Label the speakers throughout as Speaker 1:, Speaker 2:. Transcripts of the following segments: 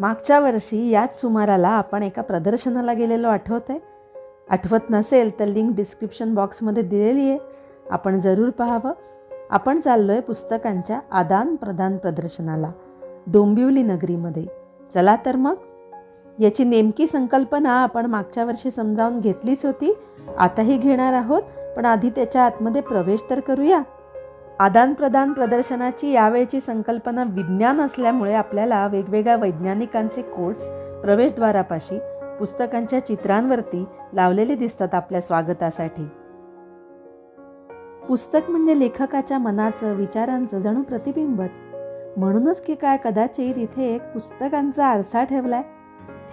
Speaker 1: मागच्या वर्षी याच सुमाराला आपण एका प्रदर्शनाला गेलेलो आठवत आहे आठवत नसेल तर लिंक डिस्क्रिप्शन बॉक्समध्ये दिलेली आहे. आपण जरूर पाहावं. आपण चाललो आहे पुस्तकांच्या आदान प्रदान प्रदर्शनाला डोंबिवली नगरीमध्ये. चला तर मग. याची नेमकी संकल्पना आपण मागच्या वर्षी समजावून घेतलीच होती. आताही घेणार आहोत पण आधी त्याच्या आतमध्ये प्रवेश तर करूया. आदानप्रदान प्रदर्शनाची यावेळची संकल्पना विज्ञान असल्यामुळे आपल्याला वेगवेगळ्या वैज्ञानिकांचे कोट्स प्रवेशद्वारापाशी पुस्तकांच्या चित्रांवरती लावलेले दिसतात आपल्या स्वागतासाठी. पुस्तक म्हणजे लेखकाच्या मनाचं विचारांचं जणू प्रतिबिंबच. म्हणूनच की काय कदाचित इथे एक पुस्तकांचा आरसा ठेवलाय?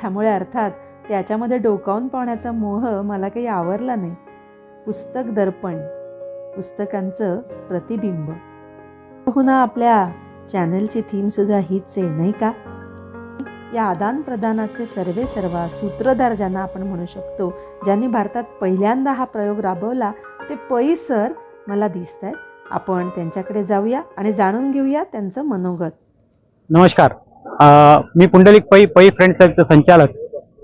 Speaker 1: त्यामुळे अर्थात त्याच्यामध्ये डोकावून पाहण्याचा मोह मला काही आवरला नाही. पुस्तक दर्पण. पुस्तकांचं प्रतिबिंब. पुन्हा आपल्या चॅनलची थीमसुद्धा हीच आहे नाही का? या आदानप्रदानाचे सर्वे सर्वा सूत्रधार ज्यांना आपण म्हणू शकतो ज्यांनी भारतात पहिल्यांदा हा प्रयोग राबवला ते पै सर मला दिसत आहेत आपण त्यांच्याकडे जाऊया आणि जाणून घेऊया त्यांचं मनोगत.
Speaker 2: नमस्कार. मी पुंडलिक पै पै फ्रेंड सेलचे संचालक.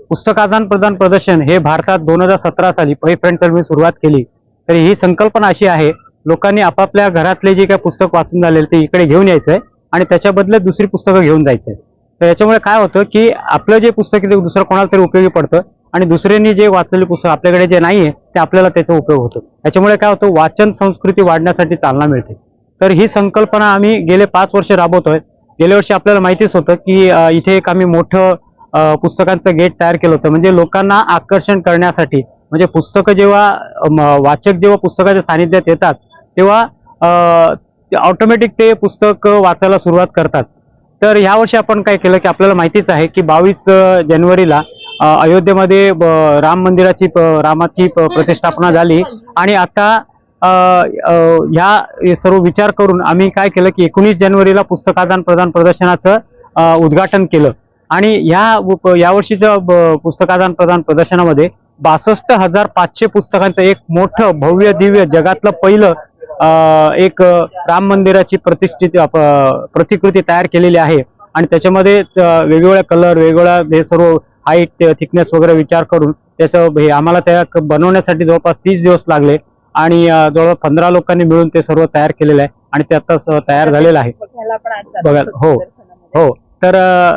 Speaker 2: पुस्तक आदान प्रदान प्रदर्शन हे भारतात दोन हजार सतरा साली पै फ्रेंड सेल मी सुरुवात केली. तर ही संकल्पना अशी आहे लोकांनी आपापल्या घरातले जे काही पुस्तक वाचून झालेले ते इकडे घेऊन यायचंय आणि त्याच्या बदल्यात दुसरी पुस्तकं घेऊन जायचं आहे तर याच्यामुळे काय होतं की आपलं जे पुस्तक आहे ते दुसरं कोणाला तरी उपयोगी पडतं आणि दुसऱ्यांनी जे वाचलेले पुस्तक आपल्याकडे जे नाही आहे ते आपल्याला त्याचा उपयोग होतो. त्याच्यामुळे काय होतं वाचन संस्कृती वाढण्यासाठी चालना मिळते. तर ही संकल्पना आम्ही गेले पाच वर्ष राबवतोय. गेल्या वर्षी आपल्याला माहितीच होतं की इथे एक आम्ही मोठं पुस्तकांचं गेट तयार केलं होतं. म्हणजे लोकांना आकर्षण करण्यासाठी म्हणजे पुस्तकं जेव्हा वाचक जेव्हा पुस्तकाच्या सानिध्यात येतात तेव्हा ऑटोमॅटिक ते पुस्तक वाचायला सुरुवात करतात. तर यावर्षी आपण काय केलं की आपल्याला माहितीच आहे की बावीस जानेवारीला अयोध्येमध्ये ब, राम मंदिराची प- रामाची प- प्रतिष्ठापना झाली. आणि आता ह्या सर्व विचार करून आम्ही काय केलं की एकोणीस जानेवारीला पुस्तकादान प्रदान प्रदर्शनाचं उद्घाटन केलं. आणि ह्या उप- यावर्षीच्या पुस्तक पुस्तकादान प्रदान प्रदर्शनामध्ये बासष्ट हजार पाचशे पुस्तकांचं एक मोठं भव्य दिव्य जगातलं पहिलं एक राम मंदिराची प्रतिष्ठित प्रतिकृती तयार केलेली आहे. आणि त्याच्यामध्ये वेगवेगळ्या कलर वेगवेगळ्या हे सर्व हाईट थिकनेस वगैरे विचार करून त्याचं हे आम्हाला त्या क- बनवण्यासाठी जवळपास तीस दिवस लागले. आणि जवळपास पंधरा लोकांनी मिळून ते सर्व तयार केलेलं आहे. आणि ते आता स- तयार झालेलं आहे. बघा, हो. हो. तर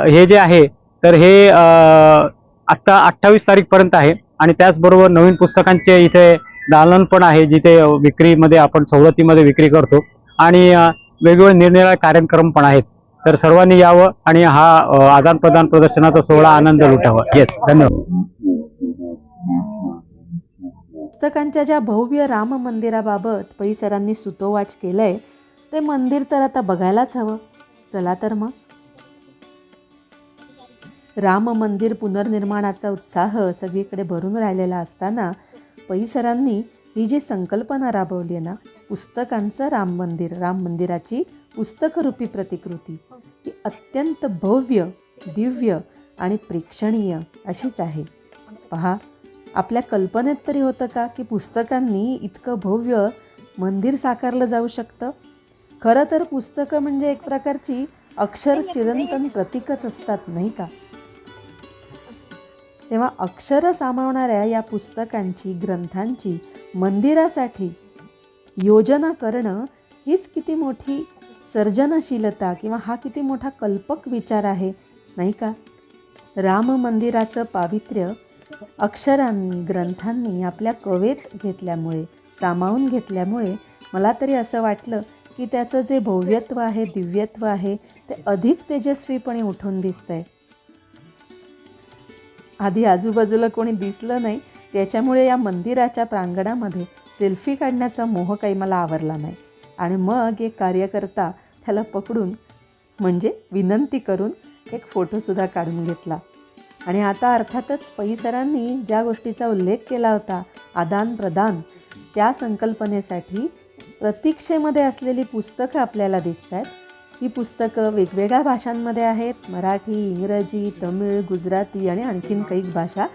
Speaker 2: हे जे आहे तर हे आत्ता अठ्ठावीस तारीख पर्यंत आहे. आणि त्याचबरोबर नवीन पुस्तकांचे इथे दालन पण आहे जिथे विक्रीमध्ये आपण सवलतीमध्ये विक्री करतो. आणि वेगवेगळे निरनिराळे कार्यक्रम पण आहेत. तर सर्वांनी यावं आणि हा आदान प्रदान प्रदर्शनाचा सोहळा आनंद लुटावा. येस धन्यवाद.
Speaker 1: पुस्तकांच्या ज्या भव्य राम मंदिराबाबत परिसरांनी सुतोवाच केलंय ते मंदिर तर आता बघायलाच हवं. चला तर मग. राम मंदिर पुनर्निर्माणाचा उत्साह सगळीकडे भरून राहिलेला असताना परिसरांनी ही जी संकल्पना राबवली आहे ना पुस्तकांचं राम मंदिर राम मंदिराची पुस्तकरूपी प्रतिकृती ती अत्यंत भव्य दिव्य आणि प्रेक्षणीय अशीच आहे. पहा आपल्या कल्पनेत तरी होतं का की पुस्तकांनी इतकं भव्य मंदिर साकारलं जाऊ शकतं? खरं तर पुस्तकं म्हणजे एक प्रकारची अक्षर चिरंतन प्रतीकच असतात नाही का? तेव्हा अक्षरं सामावणाऱ्या या पुस्तकांची ग्रंथांची मंदिरासाठी योजना करणं हीच किती मोठी सर्जनशीलता किंवा हा किती मोठा कल्पक विचार आहे नाही का? राम मंदिराचं पावित्र्य अक्षरांनी ग्रंथांनी आपल्या कवेत घेतल्यामुळे सामावून घेतल्यामुळे मला तरी असं वाटलं की त्याचं जे भव्यत्व आहे दिव्यत्व आहे ते अधिक तेजस्वीपणे उठून दिसतंय. आधी आजूबाजूला कोणी दिसलं नाही त्याच्यामुळे या मंदिराच्या प्रांगणामध्ये सेल्फी काढण्याचा मोह काही मला आवरला नाही. आणि मग एक कार्यकर्ता त्याला पकडून म्हणजे विनंती करून एक फोटोसुद्धा काढून घेतला. आणि आता अर्थातच परिसरांनी ज्या गोष्टीचा उल्लेख केला होता आदान प्रदान त्या संकल्पनेसाठी प्रतीक्षेमध्ये असलेली पुस्तकं आपल्याला दिसत आहेत ही पुस्तकं वेगवेगळ्या भाषांमध्ये आहेत. मराठी इंग्रजी तमिळ गुजराती आणि आणखीन काही भाषा.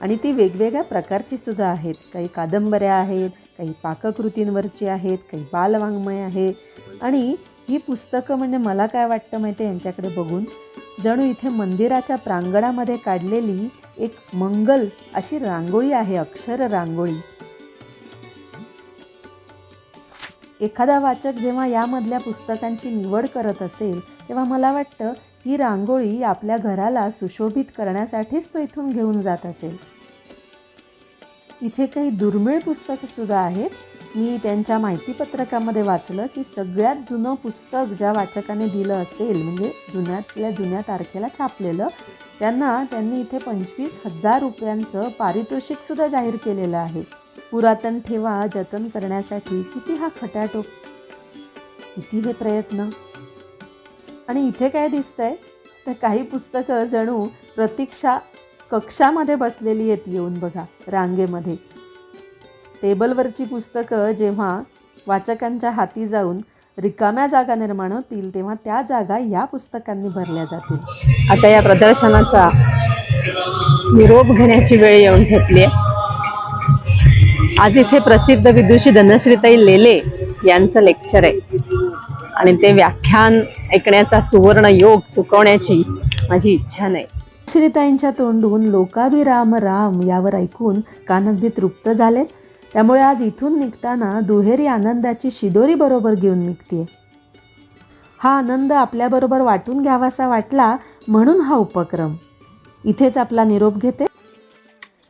Speaker 1: आणि ती वेगवेगळ्या प्रकारची सुद्धा आहेत. काही कादंबऱ्या आहेत काही पाककृतींवरची आहेत काही बालवाङ्मय आहे आणि ही पुस्तकं म्हणजे मला काय वाटतं माहिती आहे यांच्याकडे बघून? जणू इथे मंदिराच्या प्रांगणामध्ये काढलेली एक मंगल अशी रांगोळी आहे अक्षर रांगोळी. एखादा वाचक जेव्हा यामधल्या पुस्तकांची निवड करत असेल तेव्हा मला वाटतं ही रांगोळी आपल्या घराला सुशोभित करण्यासाठीच तो इथून घेऊन जात असेल. इथे काही दुर्मिळ पुस्तकं सुद्धा आहेत. मी त्यांच्या माहितीपत्रकामध्ये वाचलं की सगळ्यात जुनं पुस्तक ज्या वाचकाने दिलं असेल म्हणजे जुन्यातल्या जुन्या तारखेला छापलेलं त्यांना त्यांनी इथे पंचवीस हजार रुपयांचं पारितोषिकसुद्धा जाहीर केलेलं आहे. पुरातन ठेवा जतन करण्यासाठी किती हा खटाटोप किती हे प्रयत्न? आणि इथे काय दिसतंय? तर काही पुस्तकं जणू प्रतीक्षा कक्षामध्ये बसलेली आहेत येऊन बघा रांगेमध्ये. टेबलवरची पुस्तकं जेव्हा वाचकांच्या हाती जाऊन रिकाम्या जागा निर्माण होतील तेव्हा त्या जागा या पुस्तकांनी भरल्या जातील.
Speaker 3: आता या प्रदर्शनाचा निरोप घेण्याची वेळ येऊन ठेपली आहे. आज इथे प्रसिद्ध विदुषी धनश्रीताई लेले यांचं लेक्चर आहे. आणि ते व्याख्यान ऐकण्याचा सुवर्ण योग चुकवण्याची माझी इच्छा नाही.
Speaker 1: श्रीताईंच्या तोंडून लोकाभिराम राम यावर ऐकून कान अगदी तृप्त झाले. त्यामुळे आज इथून निघताना दुहेरी आनंदाची शिदोरी बरोबर घेऊन निघते हा आनंद आपल्याबरोबर वाटून घ्यावासा वाटला म्हणून हा उपक्रम. इथेच आपला निरोप घेते.